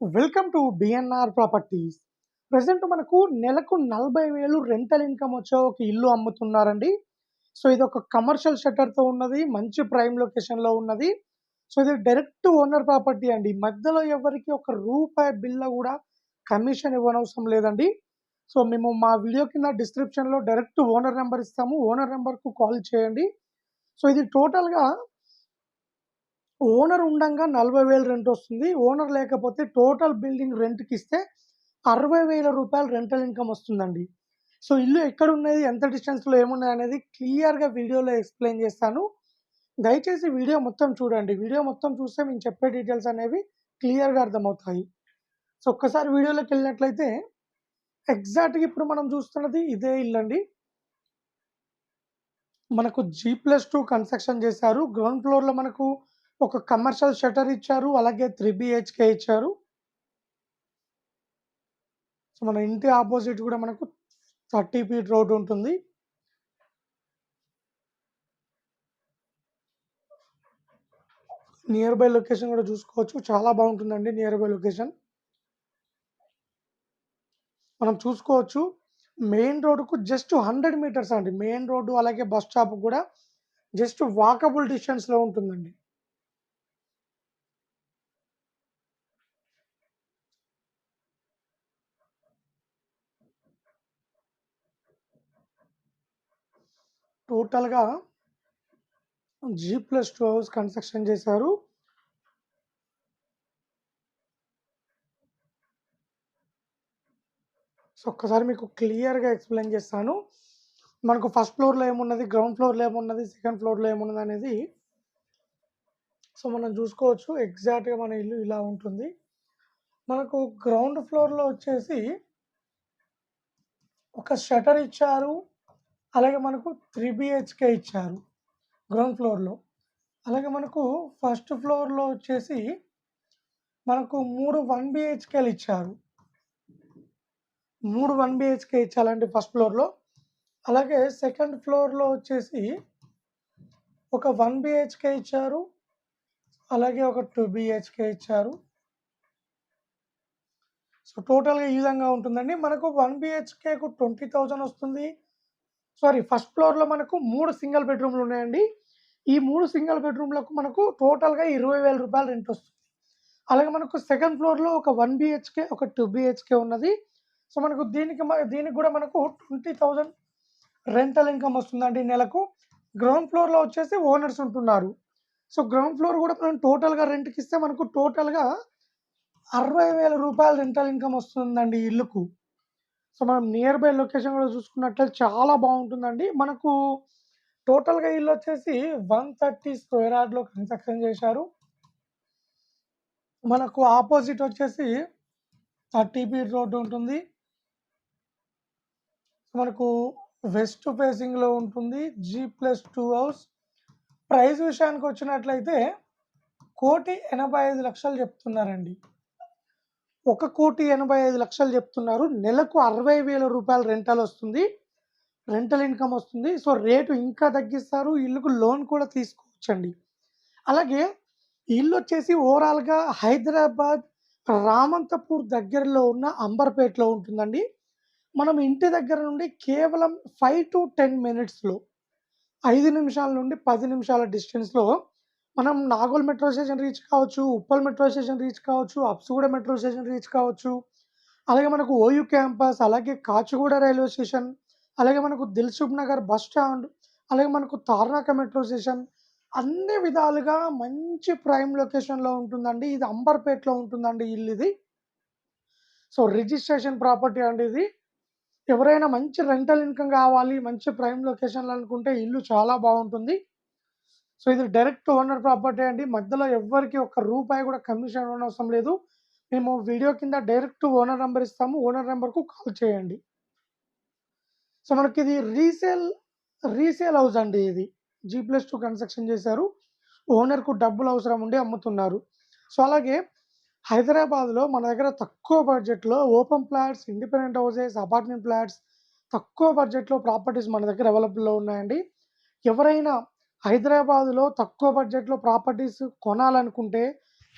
Welcome to BNR properties present మనకు నెలకు నలభై వేలు రెంటల్ ఇన్కమ్ వచ్చే ఒక ఇల్లు అమ్ముతున్నారండి. సో ఇది ఒక కమర్షియల్ షట్టర్తో ఉన్నది మంచి ప్రైమ్ లొకేషన్లో ఉన్నది. సో ఇది డైరెక్ట్ ఓనర్ ప్రాపర్టీ అండి. మధ్యలో ఎవరికి ఒక రూపాయి బిల్ల కూడా కమిషన్ ఇవ్వనవసరం లేదండి. సో మేము మా వీడియో కింద డిస్క్రిప్షన్లో డైరెక్ట్ ఓనర్ నెంబర్ ఇస్తాము. ఓనర్ నెంబర్కు కాల్ చేయండి. సో ఇది టోటల్గా ఓనర్ ఉండగా నలభై వేలు రెంట్ వస్తుంది. ఓనర్ లేకపోతే టోటల్ బిల్డింగ్ రెంట్కి ఇస్తే అరవై వేల రూపాయలు రెంటల్ ఇన్కమ్ వస్తుందండి. సో ఇల్లు ఎక్కడ ఉన్నది ఎంత డిస్టెన్స్లో ఏమున్నాయి అనేది క్లియర్గా వీడియోలో ఎక్స్ప్లెయిన్ చేస్తాను. దయచేసి వీడియో మొత్తం చూడండి. వీడియో మొత్తం చూస్తే మేము చెప్పే డీటెయిల్స్ అనేవి క్లియర్గా అర్థమవుతాయి. సో ఒక్కసారి వీడియోలోకి వెళ్ళినట్లయితే ఎగ్జాక్ట్గా ఇప్పుడు మనం చూస్తున్నది ఇదే ఇల్లు అండి మనకు జీ ప్లస్ టూ కన్స్ట్రక్షన్ చేశారు. గ్రౌండ్ ఫ్లోర్లో మనకు ఒక కమర్షియల్ షటర్ ఇచ్చారు అలాగే త్రీ బిహెచ్కే ఇచ్చారు. సో మన ఇంటి ఆపోజిట్ కూడా మనకు థర్టీ ఫీట్ రోడ్ ఉంటుంది. నియర్ బై లొకేషన్ కూడా చూసుకోవచ్చు. చాలా బాగుంటుందండి నియర్ బై లొకేషన్ మనం చూసుకోవచ్చు. మెయిన్ రోడ్డుకు జస్ట్ హండ్రెడ్ మీటర్స్ అండి. మెయిన్ రోడ్డు అలాగే బస్ స్టాప్ కూడా జస్ట్ వాకబుల్ డిస్టెన్స్లో ఉంటుందండి. టోటల్గా G plus two house construction చేశారు. సో ఒక్కసారి మీకు క్లియర్గా ఎక్స్ప్లెయిన్ చేస్తాను. మనకు ఫస్ట్ ఫ్లోర్లో ఏమున్నది గ్రౌండ్ ఫ్లోర్లో ఏమున్నది సెకండ్ ఫ్లోర్లో ఏమున్నది అనేది సో మనం చూసుకోవచ్చు ఎగ్జాక్ట్గా మన ఇల్లు ఇలా ఉంటుంది. మనకు గ్రౌండ్ ఫ్లోర్లో వచ్చేసి ఒక షటర్ ఇచ్చారు. అలాగే మనకు త్రీ బిహెచ్కే ఇచ్చారు గ్రౌండ్ ఫ్లోర్లో అలాగే మనకు ఫస్ట్ ఫ్లోర్లో వచ్చేసి మనకు మూడు వన్ బిహెచ్కేలు ఇచ్చారు. మూడు వన్ బిహెచ్కే ఇచ్చారండి ఫస్ట్ ఫ్లోర్లో అలాగే సెకండ్ ఫ్లోర్లో వచ్చేసి ఒక వన్ బిహెచ్కే ఇచ్చారు. అలాగే ఒక టూ బిహెచ్కే ఇచ్చారు. సో టోటల్గా ఈ విధంగా ఉంటుందండి. మనకు వన్ బిహెచ్కేకు ట్వంటీ థౌజండ్ వస్తుంది. సారీ ఫస్ట్ ఫ్లోర్లో మనకు మూడు సింగిల్ బెడ్రూమ్లు ఉన్నాయండి. ఈ మూడు సింగిల్ బెడ్రూమ్లకు మనకు టోటల్గా ఇరవై వేల రూపాయలు రెంట్ వస్తుంది. అలాగే మనకు సెకండ్ ఫ్లోర్లో ఒక వన్ బిహెచ్కే ఒక టూ బిహెచ్కే ఉన్నది. సో మనకు దీనికి దీనికి కూడా మనకు ట్వంటీ థౌజండ్ రెంటల్ ఇన్కమ్ వస్తుందండి నెలకు. గ్రౌండ్ ఫ్లోర్లో వచ్చేసి ఓనర్స్ ఉంటున్నారు. సో గ్రౌండ్ ఫ్లోర్ కూడా మనం టోటల్గా రెంట్కి ఇస్తే మనకు టోటల్గా అరవై వేల రూపాయలు రెంటల్ ఇన్కమ్ వస్తుందండి ఇల్లుకు. సో మనం నియర్ బై లొకేషన్ కూడా చూసుకున్నట్లయితే చాలా బాగుంటుందండి. మనకు టోటల్గా ఇల్లు వచ్చేసి వన్ థర్టీ స్క్వేర్ యార్డ్లో కన్స్ట్రక్షన్ చేశారు. మనకు ఆపోజిట్ వచ్చేసి థర్టీ ఫీట్ రోడ్డు ఉంటుంది. మనకు వెస్ట్ ఫేసింగ్లో ఉంటుంది. G plus two house. Price విషయానికి వచ్చినట్లయితే కోటి ఎనభై ఐదు లక్షలు చెప్తున్నారండి. ఒక కోటి ఎనభై ఐదు లక్షలు చెప్తున్నారు. నెలకు అరవై వేల రూపాయల రెంటల్ వస్తుంది. రెంటల్ ఇన్కమ్ వస్తుంది. సో రేటు ఇంకా తగ్గిస్తారు. ఇల్లుకు లోన్ కూడా తీసుకోవచ్చండి. అలాగే ఇల్లు వచ్చేసి ఓవరాల్గా హైదరాబాద్ రామంతపూర్ దగ్గరలో ఉన్న అంబర్పేటలో ఉంటుందండి. మనం ఇంటి దగ్గర నుండి కేవలం ఫైవ్ టు టెన్ మినిట్స్లో ఐదు నిమిషాల నుండి పది నిమిషాల డిస్టెన్స్లో మనం నాగోల్ మెట్రో స్టేషన్ రీచ్ కావచ్చు ఉప్పల్ మెట్రో స్టేషన్ రీచ్ కావచ్చు అప్సుగూడ మెట్రో స్టేషన్ రీచ్ కావచ్చు. అలాగే మనకు ఓయూ క్యాంపస్ అలాగే కాచిగూడ రైల్వే స్టేషన్ అలాగే మనకు దిల్సుఖ్ నగర్ బస్ స్టాండ్ అలాగే మనకు తార్నాక మెట్రో స్టేషన్ అన్ని విధాలుగా మంచి ప్రైమ్ లొకేషన్లో ఉంటుందండి. ఇది అంబర్పేట్లో ఉంటుందండి ఇల్లు ఇది. సో రిజిస్ట్రేషన్ ప్రాపర్టీ అండి ఇది. ఎవరైనా మంచి రెంటల్ ఇన్కమ్ కావాలి మంచి ప్రైమ్ లొకేషన్లు అనుకుంటే ఇల్లు చాలా బాగుంటుంది. సో ఇది డైరెక్ట్ ఓనర్ ప్రాపర్టీ అండి. మధ్యలో ఎవ్వరికి ఒక రూపాయి కూడా కమిషన్ అవసరం లేదు. మేము వీడియో కింద డైరెక్ట్ ఓనర్ నెంబర్ ఇస్తాము. ఓనర్ నెంబర్కు కాల్ చేయండి. సో మనకి ఇది రీసేల్ రీసేల్ హౌస్ అండి ఇది. జీ ప్లస్ టూ కన్స్ట్రక్షన్ చేశారు. ఓనర్కు డబ్బులు అవసరం ఉండి అమ్ముతున్నారు. సో అలాగే హైదరాబాద్లో మన దగ్గర తక్కువ బడ్జెట్లో open flats independent houses apartment flats తక్కువ బడ్జెట్లో ప్రాపర్టీస్ మన దగ్గర అవైలబుల్లో ఉన్నాయండి. ఎవరైనా హైదరాబాద్లో తక్కువ బడ్జెట్లో ప్రాపర్టీస్ కొనాలనుకుంటే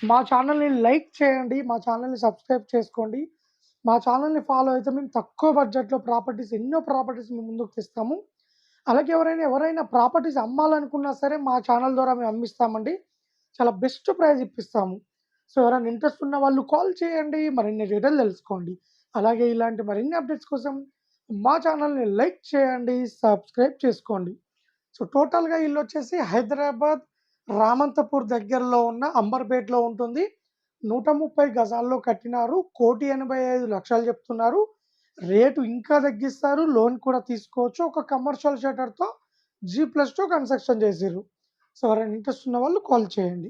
మా ఛానల్ని లైక్ చేయండి మా ఛానల్ని సబ్స్క్రైబ్ చేసుకోండి. మా ఛానల్ని ఫాలో అయితే మేము తక్కువ బడ్జెట్లో ప్రాపర్టీస్ ఎన్నో ప్రాపర్టీస్ మేము ముందుకు తెస్తాము. అలాగే ఎవరైనా ఎవరైనా ప్రాపర్టీస్ అమ్మాలనుకున్నా సరే మా ఛానల్ ద్వారా మేము అమ్మిస్తామండి. చాలా బెస్ట్ ప్రైస్ ఇప్పిస్తాము. సో ఎవరైనా ఇంట్రెస్ట్ ఉన్న వాళ్ళు కాల్ చేయండి మరిన్ని డీటెయిల్ తెలుసుకోండి. అలాగే ఇలాంటి మరిన్ని అప్డేట్స్ కోసం మా ఛానల్ని లైక్ చేయండి సబ్స్క్రైబ్ చేసుకోండి. సో టోటల్గా ఇల్లు వచ్చేసి హైదరాబాద్ రామంతపూర్ దగ్గరలో ఉన్న అంబర్పేట్లో ఉంటుంది. నూట ముప్పై గజాల్లో కట్టినారు. కోటి ఎనభై ఐదు లక్షలు చెప్తున్నారు. రేటు ఇంకా తగ్గిస్తారు. లోన్ కూడా తీసుకోవచ్చు. ఒక కమర్షియల్ షటర్తో జీ ప్లస్ టూ కన్స్ట్రక్షన్ చేసారు సో ఎవరైనా ఇంట్రెస్ట్ ఉన్న వాళ్ళు కాల్ చేయండి.